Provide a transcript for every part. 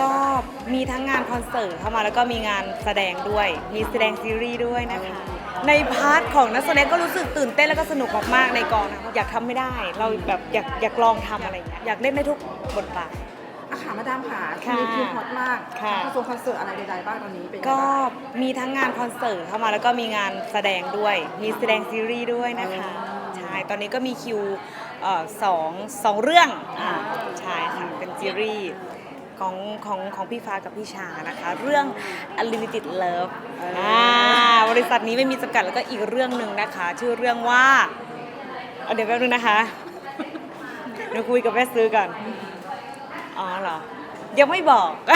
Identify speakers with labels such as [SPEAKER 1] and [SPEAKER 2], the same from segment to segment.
[SPEAKER 1] ก็มีทั้งงานคอนเสิร์ตเข้ามาแล้วก็มีงานแสดงด้วย มีแสดงซีรีส์ด้วยนะคะ ในพาร์ทของนักแสดงก็รู้สึกตื่นเต้นแล้วก็สนุกมากๆในกองนะคะอยากทำไม่ได้ เราแบบอยากอยากลองทำอะไรอย่างเงี้ยอยากเล่นได้ทุกบทบาท
[SPEAKER 2] อาขามาดามขา
[SPEAKER 1] ค่ะ
[SPEAKER 2] มีคิวฮอตมาก
[SPEAKER 1] ค่ะ
[SPEAKER 2] คอนเสิร์ตคอนเสิร์ตอะไรใดๆบ้างตอนนี้เป็นยังไง
[SPEAKER 1] ก็
[SPEAKER 2] บ้าง
[SPEAKER 1] มีทั้งงานคอนเสิร์ตเข้ามาแล้วก็มีงานแสดงด้วย มีแสดงซีรีส์ด้วยนะคะใช่ตอนนี้ก็มีคิวเอ่อสองสองเรื่องอ่าใช่ค่ะเป็นซีรีส์ ของของของพี่ฟ้ากับพี่ชานะคะ เรื่อง Unlimited Love อ่าบริษัทนี้ไม่มีจำกัดแล้วก็อีกเรื่องหนึ่งนะคะ ชื่อเรื่องว่าเอาเดี๋ยวแป๊บนึงนะคะเดี๋ยวคุยกับแม่ซื้อก่อนอ๋อเหรอ ยังไม่บอก
[SPEAKER 3] ต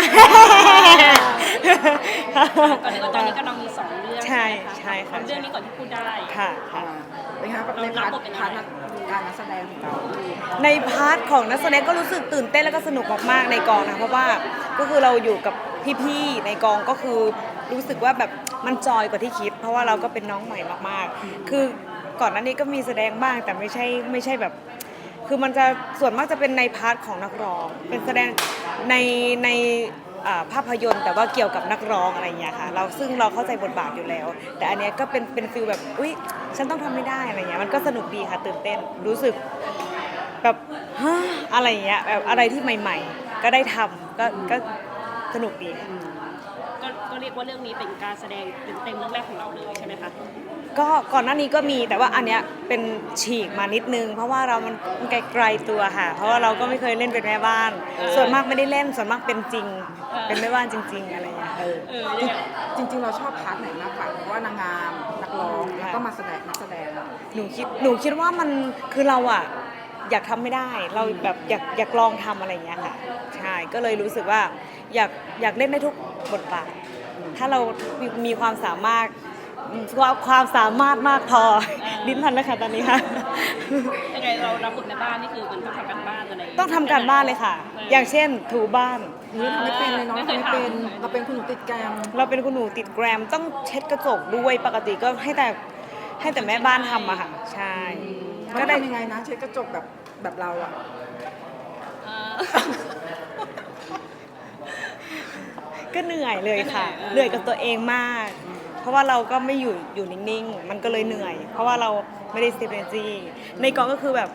[SPEAKER 3] อนนี้ก็ตอนนี้กำลังมีสองเรื่อง
[SPEAKER 1] ใช่
[SPEAKER 3] ไหมคะ
[SPEAKER 1] ใช่ค่ะ
[SPEAKER 3] เอาเรื่องนี้ก่อนที่พูดได้
[SPEAKER 1] ค่ะ
[SPEAKER 2] อ่า
[SPEAKER 1] ค่ะ
[SPEAKER 2] เป็นไงครับในพาร์ทพาร์ทนัก การนักแสดงของเรา
[SPEAKER 1] ในพาร์ทของนักแสดงก็รู้สึกตื่นเต้นแล้วก็สนุกมากๆในกองนะเพราะว่าก็คือเราอยู่กับพี่ๆในกองก็คือรู้สึกว่าแบบมันจอยกว่าที่คิด เพราะว่าเราก็เป็นน้องใหม่มากๆ คือก่อนหน้านี้ก็มีแสดงบ้างแต่ไม่ใช่ไม่ใช่แบบ คือมันจะส่วนมากจะเป็นในพาร์ทของนักร้อง เป็นแสดงในในภาพยนตร์แต่ว่าเกี่ยวกับนักร้องอะไรอย่างเงี้ยค่ะเราซึ่งเราเข้าใจบทบาทอยู่แล้ว แต่อันเนี้ยก็เป็นเป็นฟิลแบบอุ๊ย ฉันต้องทำไม่ได้อะไรเงี้ยมันก็สนุกดีค่ะตื่นเต้นรู้สึกแบบฮะอะไรเงี้ยแบบอะไรที่ใหม่ ๆ ก็ได้ทำก็ก็สนุกดี
[SPEAKER 3] ก็ก็เรียกว่าเรื่องนี้เป็นการแสดงเต็มเรื่องแรกของเราเลยใช่ไหมคะ
[SPEAKER 1] ก็ก่อนหน้านี้ก็มีแต่ว่าอันเนี้ยเป็นฉีกมานิดนึง เพราะว่าเรามันมันไกลๆตัวค่ะ เพราะว่าเราก็ไม่เคยเล่นเป็นแม่บ้าน ส่วนมากไม่ได้เล่นส่วนมากเป็นจริง เป็นแม่บ้านจริง ๆ อะไรอย่างเงี้ยเออ
[SPEAKER 3] เออยังไง
[SPEAKER 2] จริงๆ เราชอบพาร์ทไหนมากกว่าเพราะว่านางงามนักร้องแล้วก็มาแสดงนักแสดง
[SPEAKER 1] หนูคิดหนูคิดว่ามันคือเราอะอยากทำไม่ได้เราแบบอยากอยากลองทำอะไรอย่างเงี้ยค่ะใช่ก็เลยรู้สึกว่าอยากอยากเล่นได้ทุกบทบาท ถ้าเรามีมีความสามารถ ความความสามารถมากพอดิ้นพันแล้วค่ะตอนนี้ค่ะ
[SPEAKER 3] ยังไงเรารับบทในบ้านนี่คือมันต้องทำการบ้านอะไร
[SPEAKER 1] ต้องทำการบ้านเลยค่ะ อย่างเช่นถูบ้าน
[SPEAKER 2] นี่ทำไม่เป็นเลยเนาะ
[SPEAKER 3] ไม่
[SPEAKER 2] ทำ
[SPEAKER 3] เคย
[SPEAKER 2] ไม่เป็น
[SPEAKER 3] ทำ
[SPEAKER 2] เราเป็นคุณหนูติดแกรม
[SPEAKER 1] เราเป็นคุณหนูติดแกรมต้องเช็ดกระจกด้วยปกติก็ให้แต่ให้แต่แม่บ้านทำอะค่ะ ใช่
[SPEAKER 2] ก็
[SPEAKER 1] ก็
[SPEAKER 2] ได้
[SPEAKER 1] ได้
[SPEAKER 2] ยังไงนะ เช็ดกระจกแบบแบบเราอะ
[SPEAKER 3] เออ
[SPEAKER 1] ก็เหนื่อยเลยค่ะ
[SPEAKER 3] ก็เหนื่อย
[SPEAKER 1] เหนื่อยกับตัวเองมาก เพราะว่าเราก็ไม่อยู่อยู่นิ่งๆ มันก็เลยเหนื่อย เพราะว่าเราไม่ได้เซฟเนจีในกองก็คือแบบ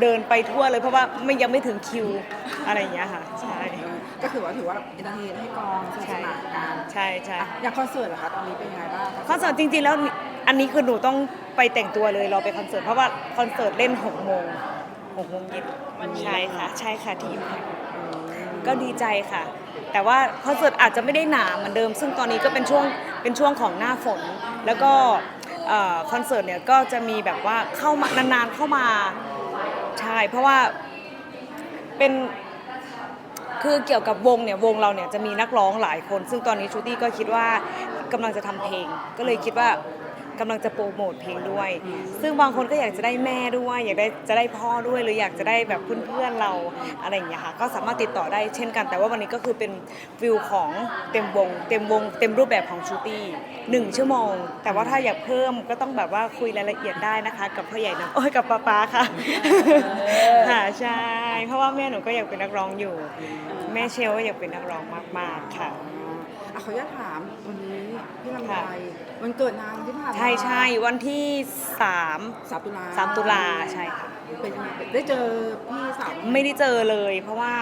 [SPEAKER 1] เดินไปทั่วเลยเพราะว่าไม่ยังไม่ถึงคิวอะไรอย่างเงี้ยค่ะ ใช่
[SPEAKER 2] ก็คือว่าถือว่าเอนเตอร์เทนให้กองสนุกสนานกัน
[SPEAKER 1] ใช่ใช่
[SPEAKER 2] อะอย่างคอนเสิร์ตเหรอคะตอนนี้เป็นยังไงบ้าง
[SPEAKER 1] คอนเสิร์ตจริงๆแล้วอันนี้คือหนูต้องไปแต่งตัวเลยเราไปคอนเสิร์ตเพราะว่าคอนเสิร์ตเล่น6โมง6โมงเย็น
[SPEAKER 3] วันนี้
[SPEAKER 1] ใช่ค่ะ ใช่ค่ะที่ Impact ก็ดีใจค่ะ แต่ว่าคอนเสิร์ตอาจจะไม่ได้หนาเหมือนเดิม ซึ่งตอนนี้ก็เป็นช่วงเป็นช่วงของหน้าฝน แล้วก็เอ่อคอนเสิร์ตเนี่ยก็จะมีแบบว่าเข้ามานานๆเข้ามาใช่เพราะว่าเป็นคือเกี่ยวกับวงเนี่ยวงเราเนี่ยจะมีนักร้องหลายคน ซึ่งตอนนี้ชูตี้ก็คิดว่ากำลังจะทำเพลง ก็เลยคิดว่า กำลังจะโปรโมทเพลงด้วย ซึ่งบางคนก็อยากจะได้แม่ด้วย อยากได้จะได้พ่อด้วยหรืออยากจะได้แบบเพื่อนๆเราอะไรอย่างเงี้ยค่ะก็สามารถติดต่อได้เช่นกัน แต่ว่าวันนี้ก็คือเป็นฟิลของเต็มวง เต็มวง เต็มรูปแบบของชูตี้หนึ่งชั่วโมง แต่ว่าถ้าอยากเพิ่มก็ต้องแบบว่าคุยรายละเอียดได้นะคะ กับพ่อใหญ่นะโอ้ยกับป้าป้าค่ะค่ะใช่เพราะว่าแม่หนูก็อยากเป็นนักร้องอยู่ แม่เชลก็อยากเป็นนักร้องมากๆค่ะ
[SPEAKER 2] อะขออนุญาตถามวันนี้พี่ลำไย
[SPEAKER 1] ค่ะ
[SPEAKER 2] วันเกิดนางที่ผ่านมา
[SPEAKER 1] ใช่ใช่วันที่สาม
[SPEAKER 2] สามตุลา
[SPEAKER 1] สามตุลาใช่ค่ะ
[SPEAKER 2] เป็นยังไงได้เจอพี่สาว
[SPEAKER 1] ไม่ได้เจอเลย เพราะว่า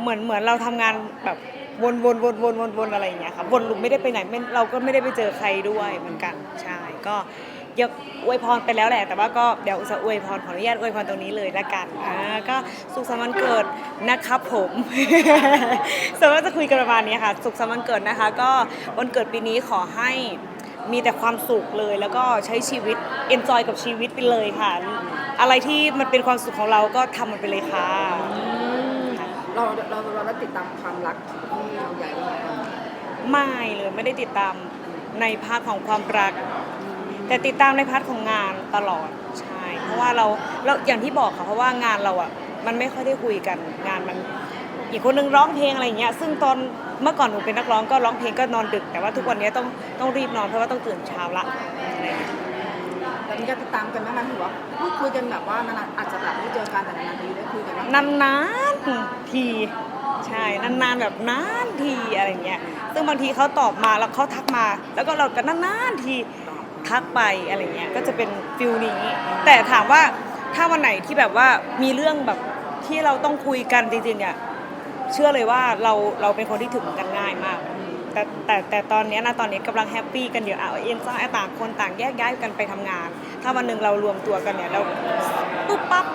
[SPEAKER 1] เหมือนเหมือนเราทำงานแบบวนวนวนวนวนวนอะไรอย่างเงี้ยค่ะวนลุมไม่ได้ไปไหนไม่เราก็ไม่ได้ไปเจอใครด้วยเหมือนกันใช่ก็ ยกอวยพรไปแล้วแหละ แต่ว่าก็เดี๋ยวจะอวยพรขออนุญาตอวยพรตรงนี้เลยละกันอ่าก็สุขสันต์วันเกิดนะครับผมสำหรับจะคุยกันประมาณนี้ค่ะ สุขสันต์วันเกิดนะคะ ก็วันเกิดปีนี้ขอให้มีแต่ความสุขเลยแล้วก็ใช้ชีวิตเอนจอยกับชีวิตไปเลยค่ะ อะไรที่มันเป็นความสุขของเราก็ทำมันไปเลยค่ะ
[SPEAKER 2] อืมเราเราเราได้ติดตามความรักของพี่ลำไยบ้างไหมคะ
[SPEAKER 1] ไม่เลยไม่ได้ติดตามในพาร์ทของความรัก แต่ติดตามในพาร์ทของงานตลอดใช่เพราะว่าเราเราอย่างที่บอกค่ะเพราะว่างานเราอะมันไม่ค่อยได้คุยกันงานมันอีกคนนึงร้องเพลงอะไรอย่างเงี้ยซึ่งตอนเมื่อก่อนหนูเป็นนักร้องก็ร้องเพลงก็นอนดึก แต่ว่าทุกวันนี้ต้องต้องรีบนอนเพราะว่าต้องตื่นเช้าละอะไรอย่างเงี้ย
[SPEAKER 2] แล้วมีการติดตามกันบ้างไหมถือว่าพูดคุยกันแบบว่านานๆอาจจะแบบไม่เจอกันแต่นานๆทีได้คุยกันบ้าง
[SPEAKER 1] นานๆทีใช่นานๆแบบนานทีอะไรเงี้ยซึ่งบางทีเขาตอบมาแล้วเขาทักมา แล้วก็เราก็นานๆที ทักไปอะไรเงี้ยก็จะเป็นฟิลนี้ แต่ถามว่าถ้าวันไหนที่แบบว่ามีเรื่องแบบที่เราต้องคุยกันจริงๆเนี่ยเชื่อเลยว่าเราเราเป็นคนที่ถึงกันง่ายมาก แต่แต่แต่ตอนเนี้ยนะตอนนี้กำลังแฮปปี้กันอยู่อะเอ็นซ่าต่างคนต่างแยกย้ายกันไปทำงาน ถ้าวันหนึ่งเรารวมตัวกันเนี่ยเราปุ๊บปั๊บ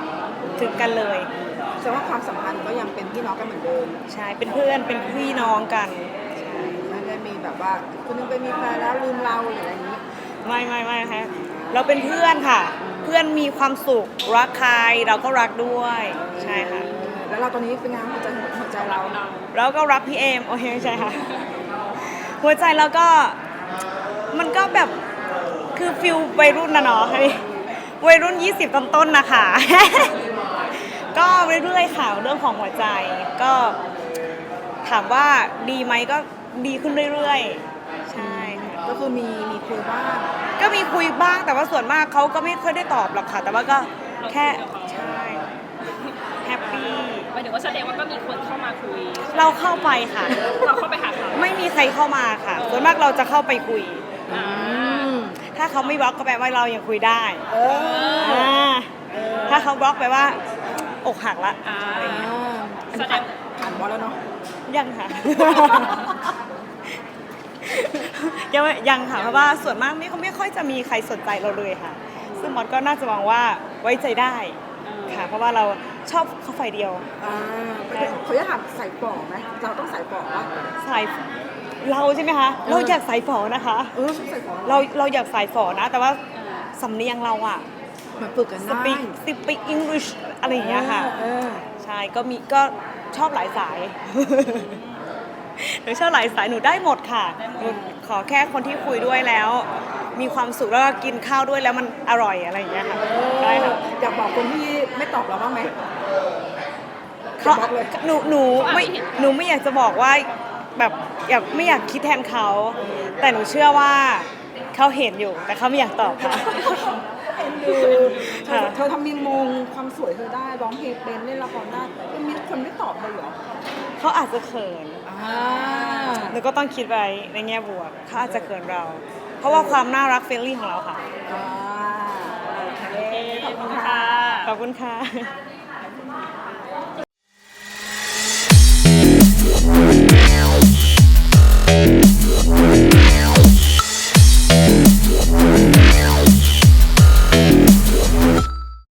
[SPEAKER 1] ถึงกันเลย
[SPEAKER 2] แต่ว่าความสัมพันธ์ก็ยังเป็นพี่น้องกันเหมือนเดิม
[SPEAKER 1] ใช่เป็นเพื่อนเป็นพี่น้องกัน
[SPEAKER 2] ไม่ได้มีแบบว่าคนนึงไปมีแฟนแล้วลืมเราหรืออะไรอย่างนี้
[SPEAKER 1] ไม่ไม่ไม่ค่ะเราเป็นเพื่อนค่ะ เพื่อนมีความสุขรักใครเราก็รักด้วยใช่ค่ะ
[SPEAKER 2] แล้วเราตอนนี้เป็นไงานหัวใจหัวใจเรา
[SPEAKER 3] เรา
[SPEAKER 1] เราก็รักพี่เอมโอเคไม่ใช่ค่ะ หัวใจเราก็มันก็แบบคือฟิลวัยรุ่นนะเนาะวัยรุ่น 20ต้นๆนะคะ ก็เรื่อยๆค่ะเรื่องของหัวใจ ก็ ถามว่าดีไหมก็ดีขึ้นเรื่อยๆใช่ค่ะ
[SPEAKER 2] ก็คือมีมีคุยบ้าง
[SPEAKER 1] ก็มีคุยบ้างแต่ว่าส่วนมากเขาก็ไม่ค่อยได้ตอบหรอกค่ะ แต่ว่าก็แค่ใช่แฮปปี้
[SPEAKER 3] หมายถึงว่าแสดงว่าก็มีคนเข้ามาคุย
[SPEAKER 1] เราเข้าไปค่ะ
[SPEAKER 3] เราเข้าไปหาเขา
[SPEAKER 1] ไม่มีใครเข้ามาค่ะ ส่วนมากเราจะเข้าไปคุย
[SPEAKER 3] อ่า
[SPEAKER 1] ถ้าเขาไม่บล็อกก็แปลว่าเรายังคุยได้
[SPEAKER 2] เออ
[SPEAKER 1] อ่าถ้าเขาบล็อกแปลว่า อกหักละ
[SPEAKER 3] อ่า
[SPEAKER 2] อ่าอันนี้ผ่านผ่านบอลแล้วเนาะ
[SPEAKER 1] ยังค่ะ ยังไม่ยังค่ะเพราะว่าส่วนมากไม่ไม่ค่อยจะมีใครสนใจเราเลยค่ะ ซึ่งมอสก็น่าจะมองว่าไว้ใจได้ค่ะ เพราะว่าเราชอบเขาฝ่ายเดียว
[SPEAKER 2] อ่าเขาจะถามใส่ปลอกไหมเราต้องใส่ปลอกปะ
[SPEAKER 1] สายเราใช่ไหมคะ เราอยากสายฝอนะคะ
[SPEAKER 2] เออใส่ปลอก
[SPEAKER 1] เราเราอยากสายฝอนะ แต่ว่าสำเนียงเราอะ
[SPEAKER 2] มันฝึกกัน
[SPEAKER 1] ส
[SPEAKER 2] ได้
[SPEAKER 1] ปีกสปีกอังกฤษอะไรอย่างเงี้ยค่ะ
[SPEAKER 2] เออ
[SPEAKER 1] ใช่ก็มีก็ชอบหลายสาย หนูชอบหลายสายหนูได้หมดค่ะหนูขอแค่คนที่คุยด้วยแล้ว มีความสุขแล้วก็กินข้าวด้วยแล้วมันอร่อยอะไรอย่างเงี้ยค่ะได้ค่ะ
[SPEAKER 2] อยากบอกคนที่ไม่ตอบเราบ้างไหม
[SPEAKER 1] เพราะ
[SPEAKER 2] บอกเลย
[SPEAKER 1] หนูหนูไม่หนูไม่อยากจะบอกว่าแบบอยากไม่อยากคิดแทนเขา แต่หนูเชื่อว่าเขาเห็นอยู่แต่เขาไม่อยากตอบค่ะ
[SPEAKER 2] เอ็นดูเธอ
[SPEAKER 1] ค่ะ
[SPEAKER 2] เธอทำมีมงความสวยเธอได้ร้องเพลงเป็นเล่นละครได้ยังมีคนไม่ตอบเลยเหรอ
[SPEAKER 1] เขาอาจจะเขิน
[SPEAKER 2] อ่า
[SPEAKER 1] หนูก็ต้องคิดไว้ในแง่บวกเขาอาจจะเขินเรา เพราะว่าความน่ารักเฟรนลี่ของเราค่ะ
[SPEAKER 2] อ่าโอเคขอบคุณค่ะ
[SPEAKER 1] ขอบคุณค่ะ